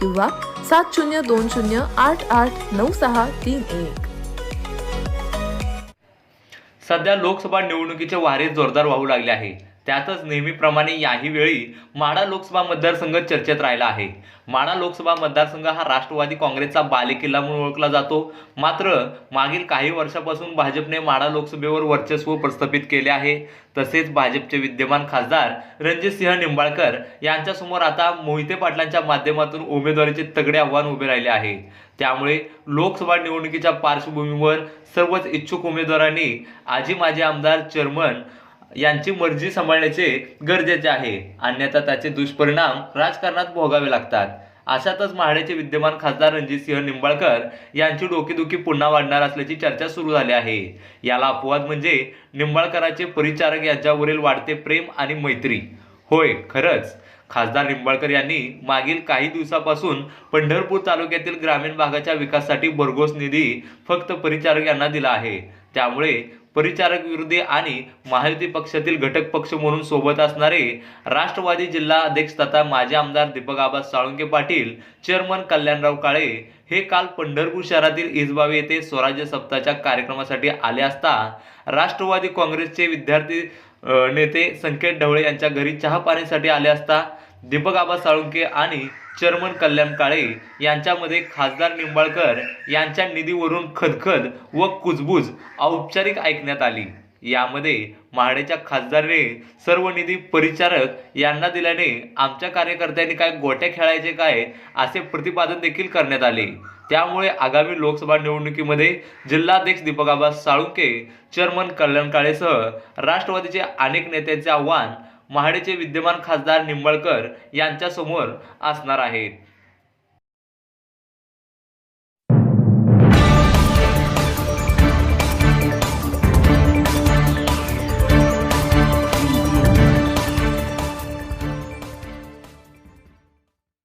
किंवा सात शून्य दोन शून्य आठ आठ नऊ सहा तीन एक. सध्या लोकसभा निवडणुकीचे वारे जोरदार वाहू लागले आहे. त्यातच नेहमीप्रमाणे याही वेळी माढा लोकसभा मतदारसंघ चर्चेत राहिला आहे. माडा लोकसभा मतदारसंघ हा राष्ट्रवादी काँग्रेसचा बालेकिल्ला म्हणून ओळखला जातो. मात्र मागील काही वर्षापासून भाजपने माढा लोकसभेवर वर्चस्व प्रस्थापित केले आहे. तसेच भाजपचे विद्यमान खासदार रणजितसिंह निंबाळकर यांच्यासमोर आता मोहिते पाटलांच्या माध्यमातून उमेदवारीचे तगडे आव्हान उभे राहिले आहे. त्यामुळे लोकसभा निवडणुकीच्या पार्श्वभूमीवर सर्वच इच्छुक उमेदवारांनी आजी माजी आमदार चेअरमन यांची मर्जी सांभाळण्याचे गरजेचे आहे. अन्यथा त्याचे दुष्परिणाम राजकारणात भोगावे लागतात. अशातच म्हाडेचे विद्यमान खासदार रणजितसिंह निंबाळकर यांची डोकेदुखी पुन्हा वाढणार असल्याची चर्चा सुरू झाली आहे. याला अपवाद म्हणजे निंबाळकरांचे परिचारक यांच्यावरील वाढते प्रेम आणि मैत्री. होय खरंच. खासदार निंबाळकर यांनी मागील काही दिवसापासून पंढरपूर तालुक्यातील ग्रामीण भागाच्या विकासासाठी भरघोस निधी फक्त परिचारक यांना दिला आहे. त्यामुळे परिचारक विरोधी आणि महायुती पक्षातील घटक पक्ष म्हणून सोबत असणारे राष्ट्रवादी जिल्हा अध्यक्ष तथा माजी आमदार दीपक आबा साळुंके पाटील चेअरमन कल्याणराव काळे हे काल पंढरपूर शहरातील इजबावी येथे स्वराज्य सप्ताहाच्या कार्यक्रमासाठी आले असता राष्ट्रवादी काँग्रेसचे विद्यार्थी नेते संकेत ढवळे यांच्या घरी चहा पाण्यासाठी आले असता दीपक आबा साळुंके आणि चेअरमन कल्याण काळे यांच्यामध्ये खासदार निंबाळकर यांच्या निधीवरून खदखद व कुजबूज औपचारिक ऐकण्यात आली. यामध्ये म्हाडेच्या खासदारने सर्व निधी परिचारक यांना दिल्याने आमच्या कार्यकर्त्यांनी काय गोट्या खेळायचे काय असे प्रतिपादन देखील करण्यात आले. त्यामुळे आगामी लोकसभा निवडणुकीमध्ये जिल्हाध्यक्ष दीपकाबा साळुंके चेअरमन कल्याण काळेसह राष्ट्रवादीचे अनेक नेत्यांचे आव्हान महाडेचे विद्यमान खासदार निंबाळकर यांच्यासमोर असणार आहेत.